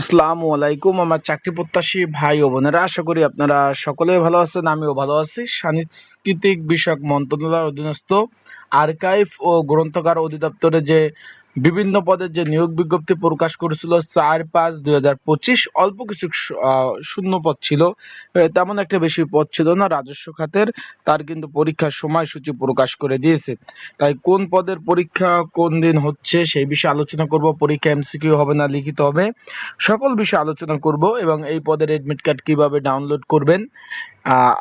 আসসালামু আলাইকুম, আমার চাকরি প্রত্যাশী ভাই ও বোনেরা, আশা করি আপনারা সকলে ভালো আছেন, আমিও ভালো আছি। সাংস্কৃতিক বিষয়ক মন্ত্রণালয়ের অধীনস্থ আর্কাইভ ও গ্রন্থকার অধিদপ্তরে যে বিভিন্ন পদের যে নিয়োগ বিজ্ঞপ্তি প্রকাশ করেছিল চার পাঁচ দুই অল্প কিছু শূন্য পদ ছিল। তেমন একটা বেশি পদ ছিল না, রাজস্ব খাতের। তার কিন্তু পরীক্ষার সময়সূচি প্রকাশ করে দিয়েছে। তাই কোন পদের পরীক্ষা কোন দিন হচ্ছে সেই বিষয়ে আলোচনা করব। পরীক্ষা এমসিকিউ হবে না, লিখিত হবে। সকল বিষয়ে আলোচনা করব এবং এই পদের এডমিট কার্ড কীভাবে ডাউনলোড করবেন।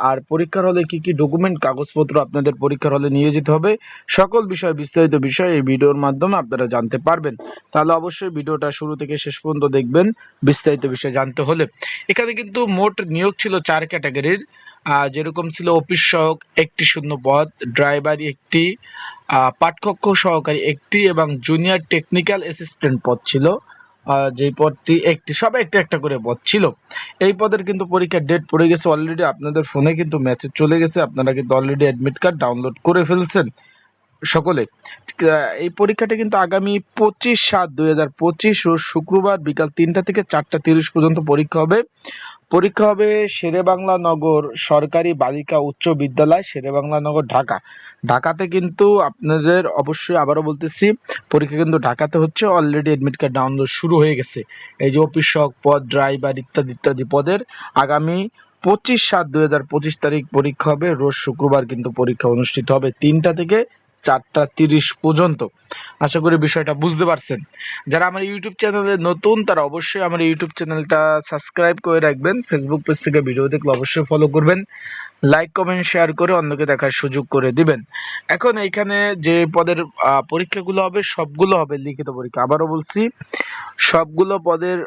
আর পরীক্ষার হলে কি কি ডকুমেন্ট কাগজপত্র আপনাদের পরীক্ষার হলে নিয়ে যেতে হবে, সকল বিষয়, বিস্তারিত বিষয় এই ভিডিওর মাধ্যমে আপনারা জানতে পারবেন। তাহলে অবশ্যই ভিডিওটা শুরু থেকে শেষ পর্যন্ত দেখবেন, বিস্তারিত বিষয় জানতে হলে। এখানে কিন্তু মোট নিয়োগ ছিল চার ক্যাটাগরির। যেরকম ছিল অফিস সহক একটি শূন্য পদ ড্রাইভার একটি পাঠকক্ষ সহকারী একটি এবং জুনিয়র টেকনিক্যাল অ্যাসিস্ট্যান্ট পদ ছিল। যেই পদটি একটি, সব একটা একটা করে পদ ছিল। এই পদের কিন্তু পরীক্ষার ডেট পড়ে গেছে অলরেডি আপনাদের ফোনে কিন্তু মেসেজ চলে গেছে, আপনারা কিন্তু অলরেডি অ্যাডমিট কার্ড ডাউনলোড করে ফেলছেন সকলে। এই পরীক্ষাটা কিন্তু আগামী পঁচিশ সাত দুই হাজার পঁচিশ ও শুক্রবার বিকাল তিনটা থেকে চারটা তিরিশ পর্যন্ত পরীক্ষা হবে। পরীক্ষা হবে শেরেবাংলা নগর সরকারি বালিকা উচ্চ বিদ্যালয়, শেরেবাংলা নগর, ঢাকা। ঢাকাতে কিন্তু আপনাদের অবশ্যই আবারও বলতেছি, পরীক্ষা কিন্তু ঢাকাতে হচ্ছে। অলরেডি এডমিট কার্ড ডাউনলোড শুরু হয়ে গেছে। এই যে অফিসক পদ ড্রাইভার ইত্যাদি ইত্যাদি পদের আগামী পঁচিশ সাত দুই হাজার পঁচিশ তারিখ পরীক্ষা হবে। রোজ শুক্রবার কিন্তু পরীক্ষা অনুষ্ঠিত হবে তিনটা থেকে চারটা তিরিশ পর্যন্ত। আশা করি বিষয়টা বুঝতে পারছেন। যারা আমার ইউটিউব চ্যানেলে নতুন, তারা অবশ্যই আমার ইউটিউব চ্যানেলটা সাবস্ক্রাইব করে রাখবেন। ফেসবুক পেজ থেকে ভিডিও দেখলে অবশ্যই ফলো করবেন। লাইক কমেন্ট শেয়ার করে অন্যকে দেখার সুযোগ করে দিবেন। এখন এইখানে যে পদের পরীক্ষাগুলো হবে, সবগুলো হবে লিখিত পরীক্ষা। আবারও বলছি, সবগুলো পদের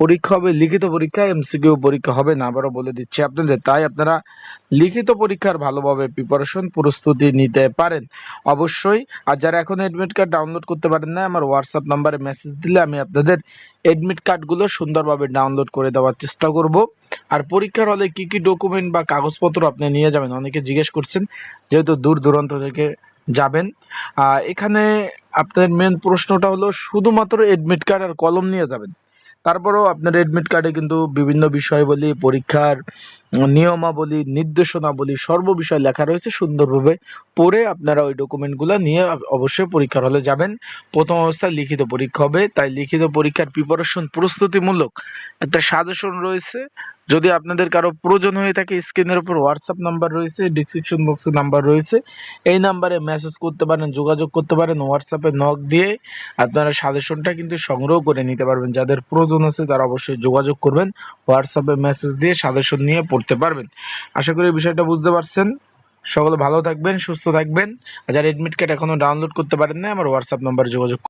পরীক্ষা হবে লিখিত পরীক্ষা এমসিকিউ পরীক্ষা হবে না, আবারও বলে দিচ্ছি আপনাদের। তাই আপনারা লিখিত পরীক্ষার ভালোভাবে প্রিপারেশন প্রস্তুতি নিতে পারেন। অবশ্যই, আর যারা এখন অ্যাডমিট কার্ড ডাউনলোড করতে পারেন না, আমার হোয়াটসঅ্যাপ নাম্বারে মেসেজ দিলে আমি আপনাদের অ্যাডমিট কার্ডগুলো সুন্দরভাবে ডাউনলোড করে দেওয়ার চেষ্টা করব। আর পরীক্ষার হলে কি কি ডকুমেন্ট বা কাগজপত্র আপনি নিয়ে যাবেন? অনেকে জিজ্ঞেস করছেন, যেহেতু দূর দূরান্ত থেকে যাবেন। এখানে আপনাদের মেন প্রশ্নটা হলো, শুধুমাত্র এডমিট কার্ড আর কলম নিয়ে যাবেন। তারপরেও আপনার এডমিট কার্ডে কিন্তু বিভিন্ন বিষয়বলী, পরীক্ষার নিয়মাবলী, নির্দেশনাবলী, সর্ব বিষয় লেখা রয়েছে সুন্দরভাবে পড়ে আপনারা ওই ডকুমেন্টগুলো নিয়ে অবশ্যই পরীক্ষার হলে যাবেন। প্রথম অবস্থায় লিখিত পরীক্ষা হবে। তাই লিখিত পরীক্ষার প্রিপারেশন প্রস্তুতিমূলক একটা সাজেশন রয়েছে। যদি আপনাদের কারও প্রয়োজন হয়ে থাকে, স্ক্রিনের উপর হোয়াটসঅ্যাপ নাম্বার রয়েছে ডিসক্রিপশন বক্সে নাম্বার রয়েছে। এই নাম্বারে মেসেজ করতে পারেন, যোগাযোগ করতে পারেন হোয়াটসঅ্যাপে নক দিয়ে আপনারা সাজেশনটা কিন্তু সংগ্রহ করে নিতে পারবেন। যাদের প্রয়োজন আছে, তারা অবশ্যই যোগাযোগ করবেন হোয়াটসঅ্যাপে মেসেজ দিয়ে সাজেশন নিয়ে পড়তে পারবেন। আশা করি বিষয়টা বুঝতে পারছেন। সকলে ভালো থাকবেন, সুস্থ থাকবেন। আর যারা এডমিট কার্ড এখনও ডাউনলোড করতে পারেন না আমার হোয়াটসঅ্যাপ নাম্বারে যোগাযোগ